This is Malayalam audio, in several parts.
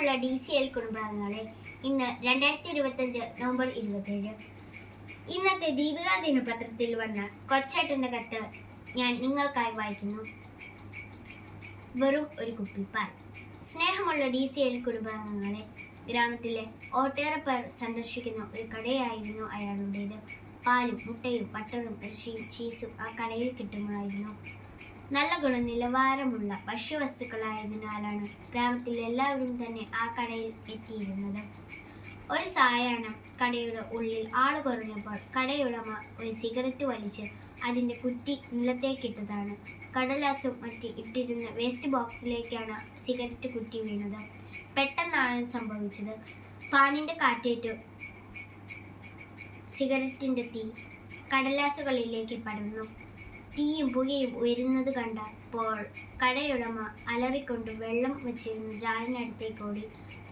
സ്നേഹമുള്ള ഡി സി എൽ കുടുംബാംഗങ്ങളെ ഇന്ന് രണ്ടായിരത്തി ഇരുപത്തഞ്ച് നവംബർ ഇരുപത്തേഴ് ഇന്നത്തെ ദീപിക ദിനപത്രത്തിൽ വന്ന കൊച്ചേട്ടന്റെ കത്ത് ഞാൻ നിങ്ങൾക്കായി വായിക്കുന്നു. വെറും ഒരു കുപ്പിപ്പാൽ സ്നേഹമുള്ള ഡി സി എൽ കുടുംബാംഗങ്ങളെ ഗ്രാമത്തിലെ ഒട്ടേറെ പേർ സന്ദർശിക്കുന്ന ഒരു കടയായിരുന്നു അയാളുടേത്. പാലും മുട്ടയും ബട്ടറും ഇറച്ചിയും ചീസും ആ കടയിൽ കിട്ടുമായിരുന്നു. നല്ല ഗുണനിലവാരമുള്ള ഭക്ഷ്യവസ്തുക്കളായതിനാലാണ് ഗ്രാമത്തിൽ എല്ലാവരും തന്നെ ആ കടയിൽ എത്തിയിരുന്നത്. ഒരു സായാഹ്നം കടയുടെ ഉള്ളിൽ ആൾ കുറഞ്ഞപ്പോൾ കടയുടമ ഒരു സിഗരറ്റ് വലിച്ച് അതിന്റെ കുറ്റി നിലത്തേക്കിട്ടതാണ് കടലാസും മറ്റ് ഇട്ടിരുന്ന വേസ്റ്റ് ബോക്സിലേക്കാണ് സിഗരറ്റ് കുറ്റി വീണത്. പെട്ടെന്നാണ് സംഭവിച്ചത്. ഫാനിന്റെ കാറ്റേറ്റ് സിഗരറ്റിന്റെ തീ കടലാസുകളിലേക്ക് പടർന്നു. തീയും പുകയും ഉയരുന്നത് കണ്ടപ്പോൾ കടയുടമ അലറിക്കൊണ്ട് വെള്ളം വെച്ചിരുന്ന ജാറിനടുത്തേക്ക് ഓടി.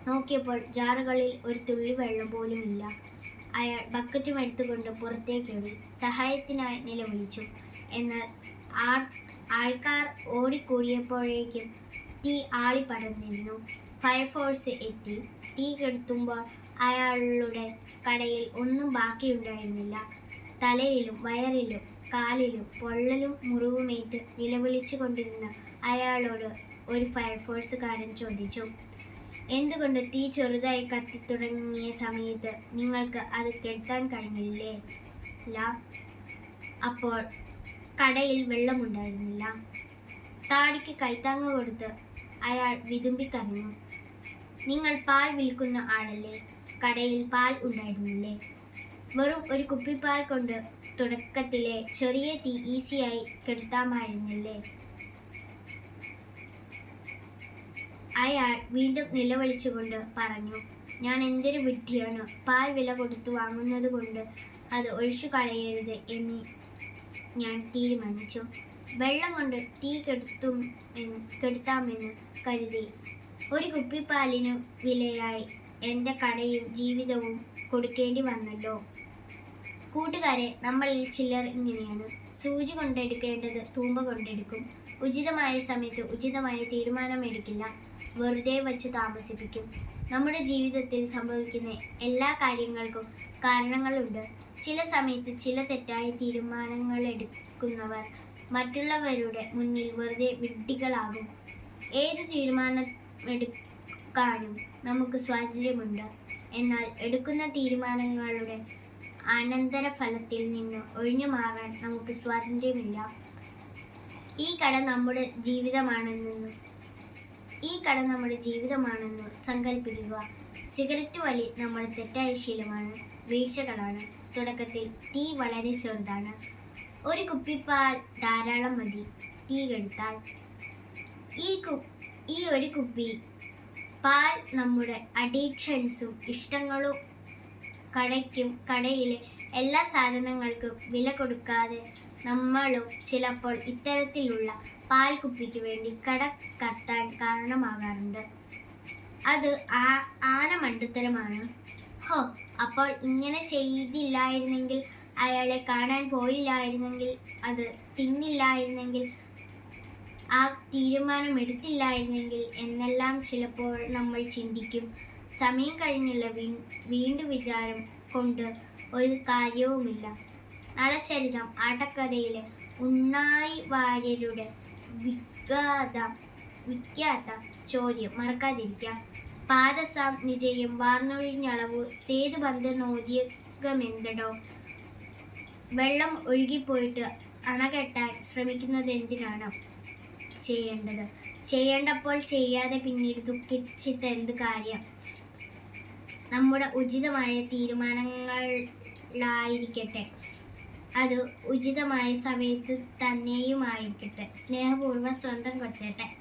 നോക്കിയപ്പോൾ ജാറുകളിൽ ഒരു തുള്ളി വെള്ളം പോലും ഇല്ല അയാൾ ബക്കറ്റും എടുത്തുകൊണ്ട് പുറത്തേക്കോടി സഹായത്തിനായി നിലവിളിച്ചു. എന്നാൽ ആൾ ആൾക്കാർ ഓടിക്കൂടിയപ്പോഴേക്കും തീ ആളിപ്പടർന്നിരുന്നു. ഫയർഫോഴ്സ് എത്തി. തീ കെടുത്തുമ്പോൾ അയാളുടെ കടയിൽ ഒന്നും ബാക്കിയുണ്ടായിരുന്നില്ല. തലയിലും വയറിലും കാലിലും പൊള്ളലും മുറിവുമേറ്റ് നിലവിളിച്ചു കൊണ്ടിരുന്ന അയാളോട് ഒരു ഫയർഫോഴ്സുകാരൻ ചോദിച്ചു എന്തുകൊണ്ട് തീ ചെറുതായി കത്തിത്തുടങ്ങിയ സമയത്ത് നിങ്ങൾക്ക് അത് കെടുത്താൻ കഴിഞ്ഞില്ലേ? അപ്പോൾ കടയിൽ വെള്ളമുണ്ടായിരുന്നില്ല. താടിക്ക് കൈത്താങ്ങ് കൊടുത്ത് അയാൾ വിതുമ്പിക്കരഞ്ഞു. നിങ്ങൾ പാൽ വിൽക്കുന്ന ആളല്ലേ? കടയിൽ പാൽ ഉണ്ടായിരുന്നില്ലേ? വെറും ഒരു കുപ്പിപ്പാൽ കൊണ്ട് തുടക്കത്തിലെ ചെറിയ തീ ഈസിയായി കെടുത്താമായിരുന്നില്ലേ? അയാൾ വീണ്ടും നിലവിളിച്ചുകൊണ്ട് പറഞ്ഞു ഞാൻ എന്തൊരു വിഡ്ഢിയാണ്. പാൽ വില കൊടുത്തു വാങ്ങുന്നത് കൊണ്ട് അത് ഒഴിച്ചു കളയരുത് എന്ന് ഞാൻ തീരുമാനിച്ചു. വെള്ളം കൊണ്ട് തീ കെടുത്തും കെടുത്താമെന്ന് കരുതി. ഒരു കുപ്പിപ്പാലിന് വിലയായി എന്റെ കടയും ജീവിതവും കൊടുക്കേണ്ടി വന്നല്ലോ. കൂട്ടുകാരെ നമ്മളിൽ ചിലർ ഇങ്ങനെയാണ്. സൂചി കൊണ്ടെടുക്കേണ്ടത് തൂമ്പ കൊണ്ടെടുക്കും. ഉചിതമായ സമയത്ത് ഉചിതമായ തീരുമാനം എടുക്കില്ല വെറുതെ വച്ച് താമസിപ്പിക്കും. നമ്മുടെ ജീവിതത്തിൽ സംഭവിക്കുന്ന എല്ലാ കാര്യങ്ങൾക്കും കാരണങ്ങളുണ്ട്. ചില സമയത്ത് ചില തെറ്റായ തീരുമാനങ്ങൾ എടുക്കുന്നവർ മറ്റുള്ളവരുടെ മുന്നിൽ വെറുതെ വിഡ്ഢികളാകും. ഏത് തീരുമാനം എടുക്കാനും നമുക്ക് സ്വാതന്ത്ര്യമുണ്ട്. എന്നാൽ എടുക്കുന്ന തീരുമാനങ്ങളുടെ അനന്തരഫലത്തിൽ നിന്ന് ഒഴിഞ്ഞു മാറാൻ നമുക്ക് സ്വാതന്ത്ര്യമില്ല. ഈ കട നമ്മുടെ ജീവിതമാണെന്ന് ഈ കട നമ്മുടെ ജീവിതമാണെന്ന് സങ്കല്പിക്കുക സിഗരറ്റ് വലി നമ്മുടെ തെറ്റായ ശീലമാണ് വീഴ്ചകളാണ്. തുടക്കത്തിൽ തീ വളരെ ചെറുതാണ്. ഒരു കുപ്പിപ്പാൽ ധാരാളം മതി തീ കെടുത്താൽ ഈ കു ഈ ഒരു കുപ്പി പാൽ നമ്മുടെ അഡിക്ഷൻസും ഇഷ്ടങ്ങളും കടയ്ക്കും കടയിലെ എല്ലാ സാധനങ്ങൾക്കും വില കൊടുക്കാതെ നമ്മളും ചിലപ്പോൾ ഇത്തരത്തിലുള്ള പാൽ കുപ്പിക്ക് വേണ്ടി കട കത്താൻ കാരണമാകാറുണ്ട്. അത് ആ ആന മണ്ടത്തരമാണ്. ഹോ അപ്പോൾ ഇങ്ങനെ ചെയ്തില്ലായിരുന്നെങ്കിൽ അയാളെ കാണാൻ പോയില്ലായിരുന്നെങ്കിൽ അത് തിന്നില്ലായിരുന്നെങ്കിൽ ആ തീരുമാനം എടുത്തില്ലായിരുന്നെങ്കിൽ എന്നെല്ലാം ചിലപ്പോൾ നമ്മൾ ചിന്തിക്കും. സമയം കഴിഞ്ഞുള്ള വീണ്ടും വിചാരം കൊണ്ട് ഒരു കാര്യവുമില്ല. നളചരിതം ആട്ടക്കഥയിലെ ഉണ്ണായി വാര്യരുടെ വിഖ്യാത വിഖ്യാത ചോദ്യം മറക്കാതിരിക്കാം. പാദസാം നിജയും വാർന്നൊഴിഞ്ഞളവു സേതു ബന്ധ ബന്ധനോദ്യകമെന്തടോ വെള്ളം ഒഴുകിപ്പോയിട്ട് അണകെട്ടാൻ ശ്രമിക്കുന്നത് എന്തിനാണ് ചെയ്യേണ്ടത്? ചെയ്യേണ്ടപ്പോൾ ചെയ്യാതെ പിന്നീട് ദുഃഖിച്ചിട്ട് എന്ത് കാര്യം? നമ്മുടെ ഉചിതമായ തീരുമാനങ്ങളായിരിക്കട്ടെ. അത് ഉചിതമായ സമയത്ത് തന്നെയുമായിരിക്കട്ടെ. സ്നേഹപൂർവം സ്വന്തം കൊച്ചേട്ടെ.